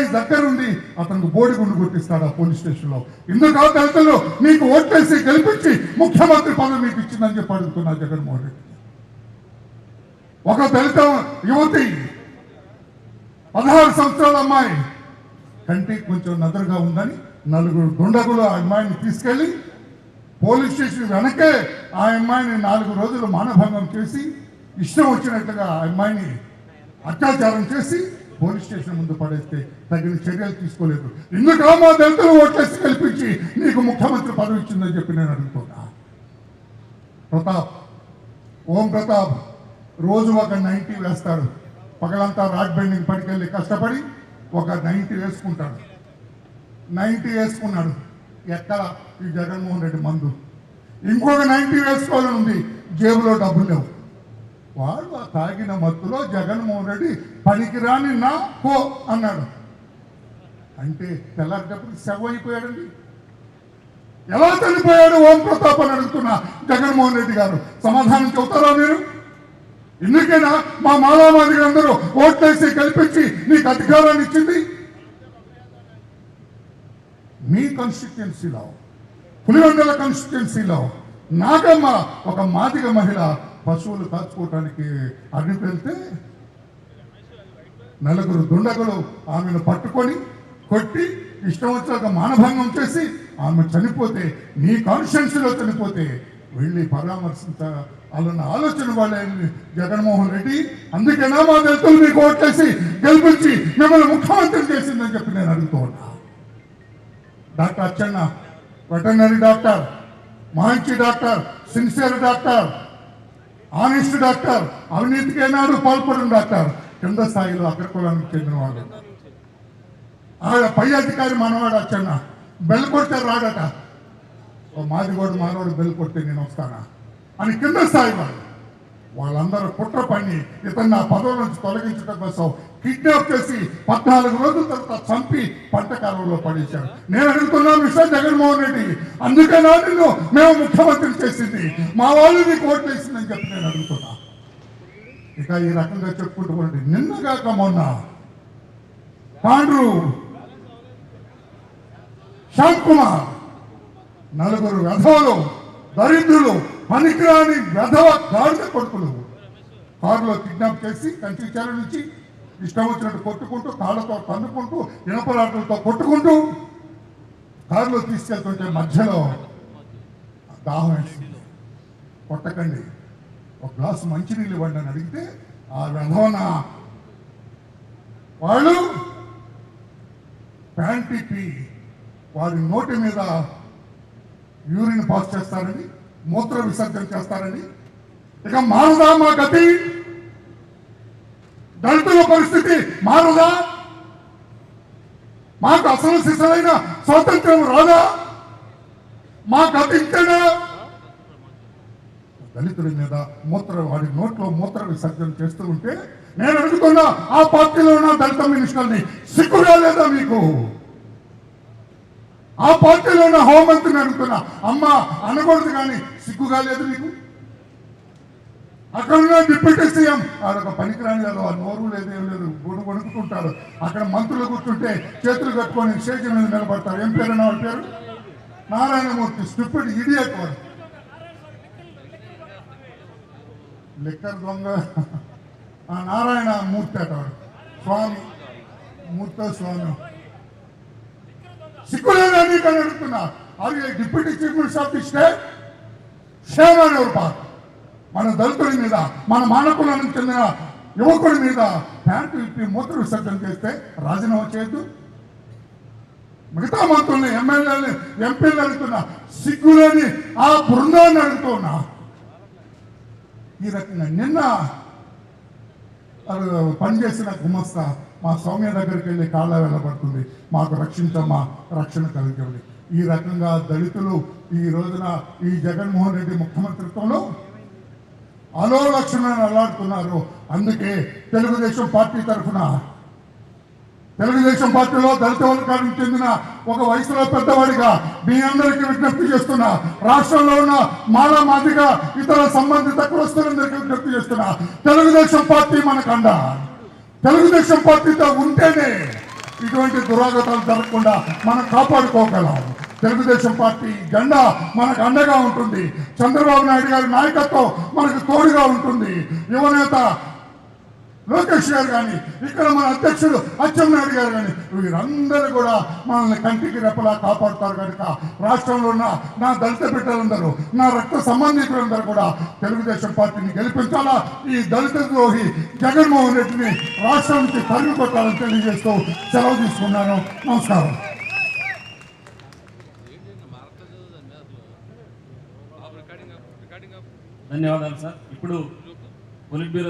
SI దగ్గరుండి అతనికి బోడి గుండు కొట్టిస్తాడు ఆ పోలీస్ స్టేషన్లో. ఇందుకు ఆ దళితులు మీకు ఓట్లేసి గెలిపించి ముఖ్యమంత్రి పదవి మీకు ఇచ్చిందని చెప్పి అడుగుతున్నా జగన్మోహన్ రెడ్డి. ఒక దళిత యువతి పదహారు సంవత్సరాల అమ్మాయి కంటే కొంచెం నదురుగా ఉందని నలుగురు దుండగులు ఆ అమ్మాయిని తీసుకెళ్ళి పోలీస్ స్టేషన్ వెనకే ఆ అమ్మాయిని నాలుగు రోజులు మానభంగం చేసి ఇష్టం వచ్చినట్టుగా ఆ అమ్మాయిని అత్యాచారం చేసి పోలీస్ స్టేషన్ ముందు పడేస్తే తగిన చర్యలు తీసుకోలేదు. ఎందుకు మా దళితులు ఓట్లేసి కల్పించి నీకు ముఖ్యమంత్రి పదవి ఇచ్చిందని చెప్పి నేను అడుగుతున్నా. ప్రతాప్ ఓం ప్రతాప్ రోజు ఒక నైంటీ వేస్తాడు పగలంతా రాడ్ బెండింగ్ పడికెళ్ళి కష్టపడి ఒక నైంటీ వేసుకుంటాడు. నైంటీ వేసుకున్నాడు. ఎక్కడ? ఈ జగన్మోహన్ రెడ్డి మందు. ఇంకొక నైంటీ వేసుకోవాలని ఉంది. జేబులో డబ్బులు లేవు. వాడు ఆ తాగిన మత్తులో జగన్మోహన్ రెడ్డి పనికిరాని నా పో అన్నాడు. అంటే తెల్లారిటప్పుడు శవ అయిపోయాడండి. ఎలా చనిపోయాడు? ఓం ప్రతాప్ అని అడుగుతున్నా జగన్మోహన్ రెడ్డి గారు. సమాధానం చెబుతారా మీరు? ఎందుకైనా మా మాలామాదిగా అందరూ ఓట్లేసి కల్పించి నీకు అధికారాన్ని ఇచ్చింది? మీ కాన్స్టిట్యున్సీలో పులివెందుల కాన్స్టిట్యున్సీలో నాగమ్మ ఒక మాదిగ మహిళ పశువులు కాచుకోవటానికి అడ్డుకు వెళ్తే నలుగురు దుండగులు ఆమెను పట్టుకొని కొట్టి ఇష్టం వచ్చాక మానభంగం చేసి ఆమె చనిపోతే నీ కాన్షియన్స్లో చనిపోతే వెళ్ళి పరామర్శించాలన్న ఆలోచన వాళ్ళే జగన్మోహన్ రెడ్డి అందుకేనా మా దళితులు మీకు ఓట్లేసి గెలిపించి మిమ్మల్ని ముఖ్యమంత్రి చేసిందని చెప్పి నేను అడుగుతూ ఉన్నా. డాక్టర్ అచ్చన్న వెటర్నరీ డాక్టర్ మంచి doctor sincere doctor honest doctor అవినీతికి ఏనాడు పాల్పడిన డాక్టర్ కింద స్థాయిలో అగ్ర కులానికి చెందిన వాళ్ళు ఆడ పై అధికారి మనవాడు అచ్చన్న. బెల్ కొడితే రాడట. ఓ కూడా మానవుడు బెల్ కొడితే నేను వస్తానా? అని కింద స్థాయి వాళ్ళు వాళ్ళందరూ కుట్ర పని. ఇతను నా పదవి నుంచి తొలగించడం కోసం కిడ్నాప్ చేసి పద్నాలుగు రోజుల తర్వాత చంపి పంట కాలంలో పడేశారు. నేను అడుగుతున్నాను మిస్టర్ జగన్మోహన్ రెడ్డి. అందుకేనా నిన్ను మేము ముఖ్యమంత్రి చేసింది. మా వాళ్ళు నీకు ఓట్లు వేసిందని చెప్పి నేను అడుగుతున్నా. ఇక ఈ రకంగా చెప్పుకుంటూ పోండి నిన్నగాక మొన్న పాండ్రు శ్యామ్ కుమార్ నలుగురు రథాలు దరిద్రులు పనికిరాని వెధవ గాడిద కొడుకులు. కారులో కిడ్నాప్ చేసి కంచిచాల నుంచి ఇష్టం వచ్చినట్టు కొట్టుకుంటూ కాళ్ళతో తన్నుకుంటూ ఇనపరాటలతో కొట్టుకుంటూ కారులో తీసుకెళ్తుంటే మధ్యలో దాహం వేసింది. కొట్టకండి. ఒక గ్లాసు మంచినీళ్ళు ఇవ్వండి అని అడిగితే ఆ వెధవన వాళ్ళు ప్యాంట్ వారి నోటి మీద యూరిన్ పాస్ చేస్తారని మూత్ర విసర్జన చేస్తారని. ఇక మారుదా మా గతి? దళితుల పరిస్థితి మారుదా? మాకు అసలు శిశులైన స్వాతంత్రం రాదా? మా గతి ఇంతేనా? దళితుల మీద మూత్ర వాడి నోట్లో మూత్ర విసర్జన చేస్తూ ఉంటే నేను అడుగుతున్నా ఆ పార్టీలో ఉన్న దళిత మినిస్టర్ని సిగ్గుగా లేదా మీకు? ఆ పార్టీలో ఉన్న హోంమంత్రిని అడుగుతున్నా. అమ్మ అనకూడదు కానీ సిగ్గు కాలేదు నీకు? అక్కడ ఉన్న డిప్యూటీ సీఎం ఆడొక పనికిరాని లేదు ఆ నోరు లేదు ఏం లేదు గుడు వణుకుతుంటాడు అక్కడ మంత్రులు కూర్చుంటే చేతులు కట్టుకొని స్టేజ్ మీద నిలబడతారు. ఏం పేరు వాడి పేరు? నారాయణమూర్తి స్టూపిడ్ ఇడియట్ వారు లిక్కర్ దొంగ. ఆ నారాయణ మూర్తి అట స్వామి మూర్త స్వామి. సిగ్గులేదా నీకు అని అడుగుతున్నా అది deputy chief minister of the state shame అని ఎవరు పార్ట్ మన దళితుల మీద మన మానకులకు చెందిన యువకుడి మీద ప్యాంటు ఇప్పి మూత్ర విసర్జన చేస్తే రాజీనామా చేయొద్దు. మిగతా మంత్రుల్ని ఎమ్మెల్యేలని ఎంపీలు అడుగుతున్నా. సిగ్గులేని ఆ బృందాన్ని అడుగుతున్నా. ఈ రకంగా నిన్న పనిచేసిన గుమస్తా మా సౌమ్య దగ్గరికి వెళ్ళి కాళ్ళ వెళ్ళబడుతుంది మాకు రక్షించమ్మా రక్షణ కలిగండి ఈ రకంగా దళితులు ఈ రోజున ఈ జగన్మోహన్ రెడ్డి ముఖ్యమంత్రిత్వంలో అలో లక్ష్మణ్ అలాడుతున్నారు అందుకే తెలుగుదేశం పార్టీ తరఫున తెలుగుదేశం పార్టీలో దళిత వర్గానికి చెందిన ఒక వయసులో పెద్దవాడిగా మీ అందరికీ విజ్ఞప్తి చేస్తున్నా. రాష్ట్రంలో ఉన్న మాలా మాదిగా ఇతర సంబంధిత కులస్తులందరికీ విజ్ఞప్తి చేస్తున్నా. తెలుగుదేశం పార్టీ మనకండ తెలుగుదేశం పార్టీతో ఉంటేనే ఇటువంటి దురాగతాలు జరగకుండా మనం కాపాడుకోగలం. తెలుగుదేశం పార్టీ జెండా మనకు అండగా ఉంటుంది. చంద్రబాబు నాయుడు గారి నాయకత్వం మనకు తోడుగా ఉంటుంది. యువనేత లోకేష్ గారు కానీ ఇక్కడ మన అధ్యక్షుడు అచ్చెన్నాయుడు గారు కానీ వీరందరూ కూడా మనల్ని కంటికి రెప్పలా కాపాడుతారు కనుక రాష్ట్రంలో ఉన్న నా దళిత బిడ్డలందరూ నా రక్త సంబంధికులందరూ కూడా తెలుగుదేశం పార్టీని గెలిపించాలా? ఈ దళిత ద్రోహి జగన్మోహన్ రెడ్డిని రాష్ట్రం నుంచి తరిమి కొట్టాలని తెలియజేస్తూ సెలవు తీసుకున్నాను. నమస్కారం. ధన్యవాదాలు సార్. ఇప్పుడు పొలిట్ బ్యూరో